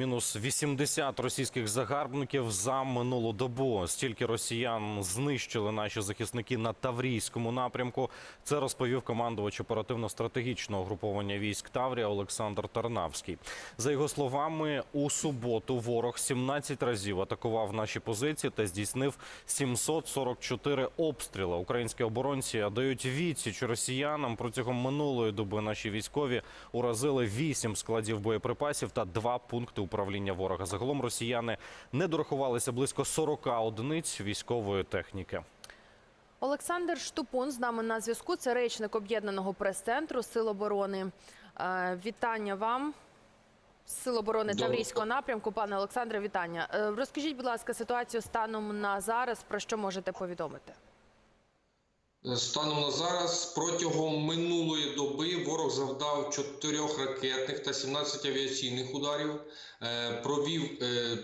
мінус 80 російських загарбників за минулу добу. Стільки росіян знищили наші захисники на Таврійському напрямку. Це розповів командувач оперативно-стратегічного груповання військ Таврія Олександр Тарнавський. За його словами, у суботу ворог 17 разів атакував наші позиції та здійснив 744 обстріли. Українські оборонці дають відсіч росіянам. Протягом минулої доби наші військові уразили 8 складів боєприпасів та 2 пункти управління ворога. Загалом росіяни не дорахувалися близько 40 одиниць військової техніки. Олександр Штупун з нами на зв'язку. Це речник об'єднаного прес-центру Сил оборони. Е, Вітання вам. Сил оборони. Таврійського напрямку, пане Олександре, вітання. Е, Розкажіть, будь ласка, ситуацію станом на зараз. Про що можете повідомити? Станом на зараз протягом минулої доби ворог завдав 4 ракетних та 17 авіаційних ударів, е, провів е,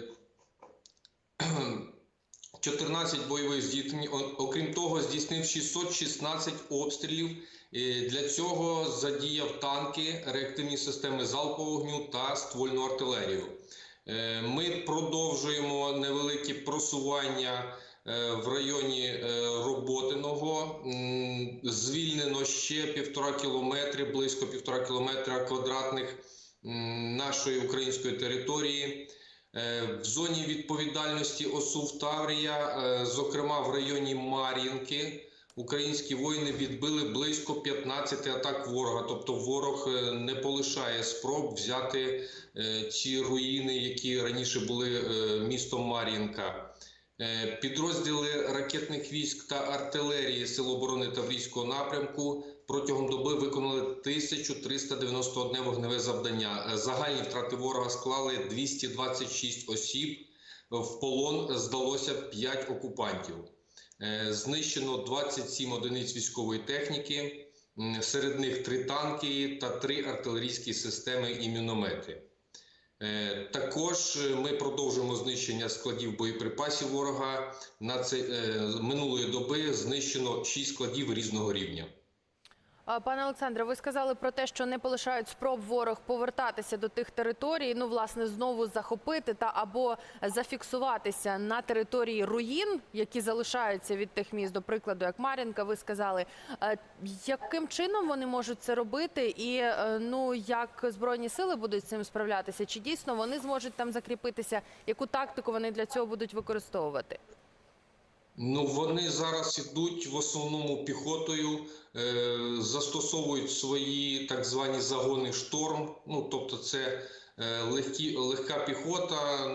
14 бойових зіткнень. О- Окрім того, здійснив 616 обстрілів. Е, Для цього задіяв танки, реактивні системи залпового вогню та ствольну артилерію. Е, Ми продовжуємо невеликі просування е, в районі е, Роботиного. Звільнено ще півтора кілометри, близько півтора кілометра квадратних нашої української території. Е, В зоні відповідальності ОСУВ Таврія, е, зокрема в районі Мар'їнки, українські воїни відбили близько 15 атак ворога. Тобто ворог е, не полишає спроб взяти е, ці руїни, які раніше були е, містом Мар'їнка. Е, Підрозділи ракетних військ та артилерії Сил оборони Таврійського напрямку протягом доби виконали 1391 вогневе завдання. Е, Загальні втрати ворога склали 226 осіб. В полон здалося 5 окупантів. Е, Знищено 27 одиниць військової техніки, серед них 3 танки та 3 артилерійські системи і міномети. Е, Також е, ми продовжуємо знищення складів боєприпасів ворога. На це е, минулої доби знищено 6 складів різного рівня. Пане Олександре, ви сказали про те, що не полишають спроб ворог повертатися до тих територій, ну власне знову захопити та або зафіксуватися на території руїн, які залишаються від тих міст, до прикладу, як Мар'їнка, ви сказали. Е, Яким чином вони можуть це робити, і е, ну як збройні сили будуть з цим справлятися? Чи дійсно вони зможуть там закріпитися? Яку тактику вони для цього будуть використовувати? Ну вони зараз ідуть в основному піхотою, е, застосовують свої так звані загони шторм. Ну тобто, це е, легкі, легка піхота,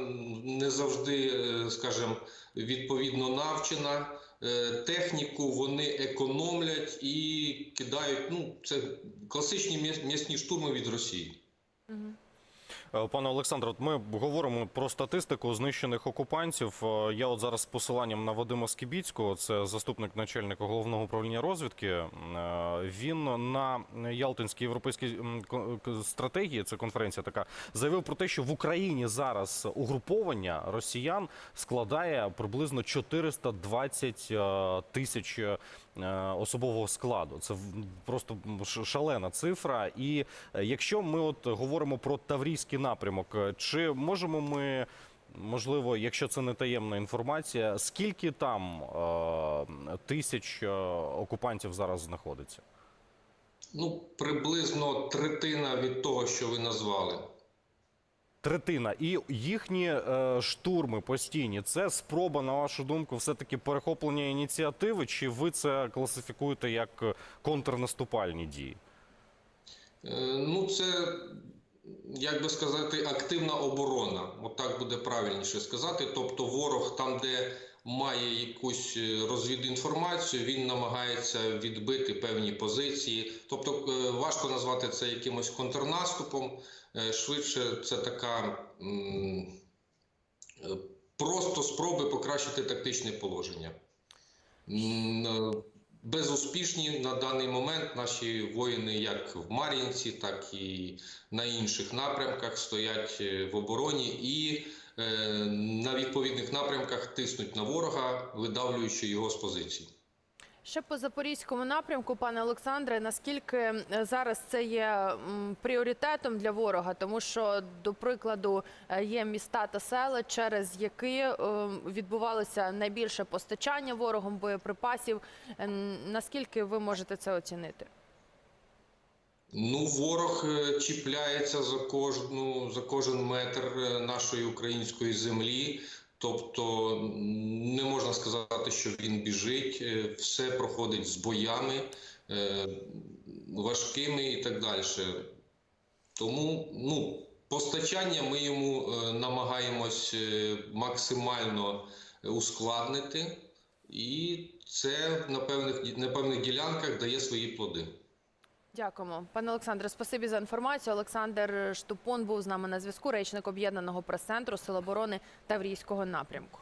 не завжди, е, скажімо, відповідно навчена. Е, техніку вони економлять і кидають. Ну, це класичні м'ясні штурми від Росії. Е, Пане Олександре, ми говоримо про статистику знищених окупантів. Е, Я от зараз з посиланням на Вадима Скібіцького, це заступник начальника головного управління розвідки. е, Він на Ялтинській європейській стратегії, це конференція така, заявив про те, що в Україні зараз угруповання росіян складає приблизно 420 е, тисяч е, особового складу. Це просто шалена цифра. І е, якщо ми от говоримо про Таврійський напрямок, е, чи можемо ми. Можливо, якщо це не таємна інформація, скільки там е, тисяч е, окупантів зараз знаходиться? Ну, приблизно третина від того, що ви назвали. Третина. І їхні е, штурми постійні це спроба, на вашу думку, все-таки перехоплення ініціативи, чи ви це класифікуєте як е, контрнаступальні дії? Е, Ну, це, як би сказати, активна оборона. От так буде правильніше сказати. Тобто, ворог там, де має якусь е, розвідінформацію, він намагається відбити певні позиції. Тобто, е, важко назвати це якимось контрнаступом. Е, Швидше, це така просто спроби покращити тактичне положення. Безуспішні на даний момент наші воїни, як в Мар'їнці, так і на інших напрямках, стоять е, в обороні і е, на відповідних напрямках тиснуть на ворога, видавлюючи його з позицій. Ще по запорізькому напрямку, пане Олександре, наскільки е, зараз це є пріоритетом для ворога? Тому що, до прикладу, е, є міста та села, через які е, відбувалося найбільше постачання ворогом боєприпасів. Наскільки ви можете це оцінити? Ну, ворог чіпляється за кожну за кожен метр нашої української землі. Тобто не можна сказати, що він біжить, Е, все проходить з боями е, важкими і так далі. Тому ну, постачання ми йому е, намагаємось максимально ускладнити, і це на певних, на певних ділянках дає свої плоди. Дякуємо, пане Олександре. Спасибі за інформацію. Олександр Штупон був з нами на зв'язку, речник об'єднаного прес-центру Сил оборони Таврійського напрямку.